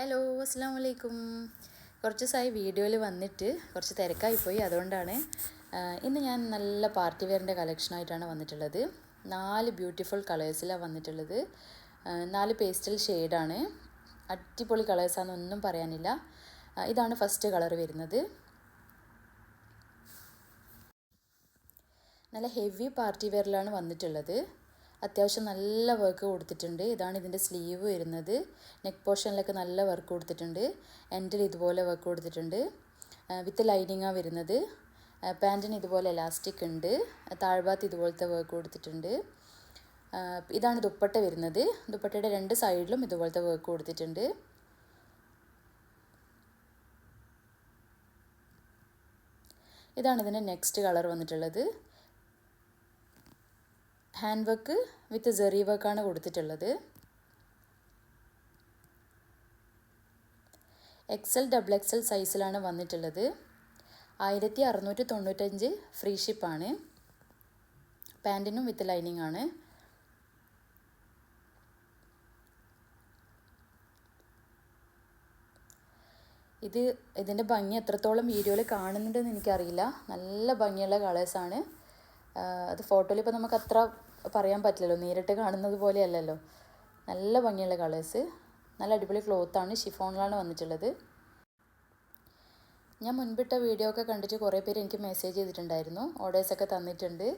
Hello അസ്സാം വലൈക്കും കുറച്ച് ദിവസമായി വീഡിയോയിൽ വന്നിട്ട് കുറച്ച് തിരക്കായിപ്പോയി അതുകൊണ്ടാണ്. ഇന്ന് ഞാൻ നല്ല പാർട്ടി വെയറിന്റെ കളക്ഷനായിട്ടാണ് വന്നിട്ടുള്ളത്. നാല് ബ്യൂട്ടിഫുൾ കളേഴ്സിലാണ് വന്നിട്ടുള്ളത്. നാല് പേസ്റ്റൽ ഷെയ്ഡാണ്. അടിപൊളി കളേഴ്സാണെന്നൊന്നും പറയാനില്ല. ഇതാണ് ഫസ്റ്റ് കളർ വരുന്നത്. നല്ല ഹെവി പാർട്ടി വെയറിലാണ് വന്നിട്ടുള്ളത്. അത്യാവശ്യം നല്ല വർക്ക് കൊടുത്തിട്ടുണ്ട്. ഇതാണ് ഇതിന്റെ സ്ലീവ് വരുന്നത്. നെക്ക് പോർഷനിലൊക്കെ നല്ല വർക്ക് കൊടുത്തിട്ടുണ്ട്. എൻഡിൽ ഇതുപോലെ വർക്ക് കൊടുത്തിട്ടുണ്ട്. വിത്ത് ലൈനിങ്ങാണ് വരുന്നത്. പാന്റിന് ഇതുപോലെ എലാസ്റ്റിക് ഉണ്ട്. താഴ്ഭാഗത്ത് ഇതുപോലത്തെ വർക്ക് കൊടുത്തിട്ടുണ്ട്. ഇതാണ് ദുപ്പട്ട വരുന്നത്. ദുപ്പട്ടയുടെ രണ്ട് സൈഡിലും ഇതുപോലത്തെ വർക്ക് കൊടുത്തിട്ടുണ്ട്. ഇതാണ് ഇതിന്റെ നെക്സ്റ്റ് കളർ വന്നിട്ടുള്ളത്. ഹാൻഡ് വർക്ക് വിത്ത് ജെറി വർക്കാണ് കൊടുത്തിട്ടുള്ളത്. എക്സൽ ഡബിൾ എക്സൽ സൈസിലാണ് വന്നിട്ടുള്ളത്. ആയിരത്തി അറുന്നൂറ്റി തൊണ്ണൂറ്റഞ്ച് ഫ്രീ ഷിപ്പാണ് പാന്റിനും വിത്ത് ലൈനിങ് ആണ്. ഇത് ഇതിന്റെ ഭംഗി എത്രത്തോളം വീഡിയോയിൽ കാണുന്നുണ്ടെന്ന് എനിക്കറിയില്ല. നല്ല ഭംഗിയുള്ള കളേഴ്സാണ് അത് ഫോട്ടോയിൽ ഇപ്പോൾ നമുക്ക് അത്ര പറയാൻ പറ്റില്ലല്ലോ. നേരിട്ട് കാണുന്നത് പോലെയല്ലല്ലോ. നല്ല ഭംഗിയുള്ള കളേഴ്സ് നല്ല അടിപൊളി ക്ലോത്താണ് ഷിഫോണിലാണ് വന്നിട്ടുള്ളത്. ഞാൻ മുൻപിട്ട വീഡിയോ ഒക്കെ കണ്ടിട്ട് കുറേ പേര് എനിക്ക് മെസ്സേജ് ചെയ്തിട്ടുണ്ടായിരുന്നു. ഓർഡേഴ്സൊക്കെ തന്നിട്ടുണ്ട്.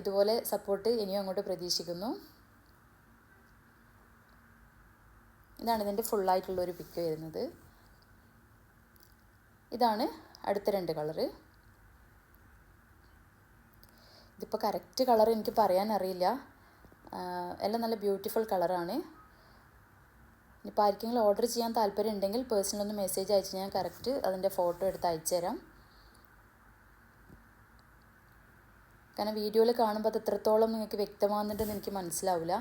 ഇതുപോലെ സപ്പോർട്ട് ഇനിയും അങ്ങോട്ട് പ്രതീക്ഷിക്കുന്നു. ഇതാണ് ഇതിന്റെ ഫുള്ളായിട്ടുള്ളൊരു പിക്ക് വരുന്നത്. ഇതാണ് അടുത്ത രണ്ട് കളറ് ഇതിപ്പോൾ കറക്റ്റ് കളർ എനിക്ക് പറയാൻ അറിയില്ല. എല്ലാം നല്ല ബ്യൂട്ടിഫുൾ കളറാണ് ഇനിയിപ്പോൾ ആർക്കെങ്കിലും ഓർഡർ ചെയ്യാൻ താല്പര്യം ഉണ്ടെങ്കിൽ പേഴ്സണൽ ഒന്ന് മെസ്സേജ് അയച്ച് ഞാൻ കറക്റ്റ് അതിന്റെ ഫോട്ടോ എടുത്ത് അയച്ചു തരാം. കാരണം വീഡിയോയിൽ കാണുമ്പോൾ അത് എത്രത്തോളം നിങ്ങൾക്ക് വ്യക്തമാകുന്നുണ്ടെന്ന് എനിക്ക് മനസ്സിലാവില്ല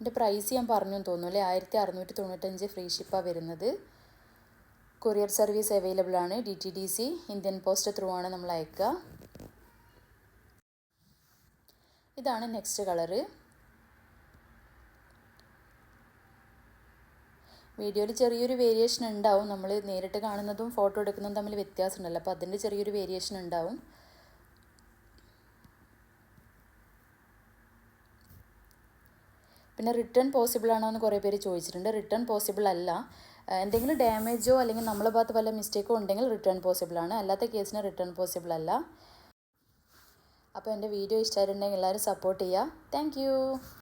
ഇതിന്റെ പ്രൈസ് ഞാൻ പറഞ്ഞു തോന്നുന്നു അല്ലേ? ആയിരത്തി അറുന്നൂറ്റി തൊണ്ണൂറ്റഞ്ച് ഫ്രീ ഷിപ്പാണ് വരുന്നത്. കൊറിയർ സർവീസ് അവൈലബിൾ ആണ്. D T D C Indian post through ആണ് നമ്മൾ അയക്കുക. ഇതാണ് നെക്സ്റ്റ് കളറ് വീഡിയോയിൽ ചെറിയൊരു വേരിയേഷൻ ഉണ്ടാവും. നമ്മൾ നേരിട്ട് കാണുന്നതും ഫോട്ടോ എടുക്കുന്നതും തമ്മിൽ വ്യത്യാസമുണ്ടല്ലോ. അപ്പോൾ അതിന്റെ ചെറിയൊരു വേരിയേഷൻ ഉണ്ടാവും. പിന്നെ റിട്ടേൺ പോസിബിൾ ആണോ എന്ന് കുറേ പേര് ചോദിച്ചിട്ടുണ്ട്. റിട്ടേൺ പോസിബിൾ അല്ല. എന്തെങ്കിലും ഡാമേജോ അല്ലെങ്കിൽ നമ്മളെ ഭാഗത്ത് വല്ല മിസ്റ്റേക്കോ ഉണ്ടെങ്കിൽ റിട്ടേൺ പോസിബിൾ ആണ്. അല്ലാത്ത കേസിന് റിട്ടേൺ പോസിബിൾ അല്ല. അപ്പോൾ എന്റെ വീഡിയോ ഇഷ്ടമായിട്ടുണ്ടെങ്കിൽ എല്ലാവരും സപ്പോർട്ട് ചെയ്യുക. താങ്ക്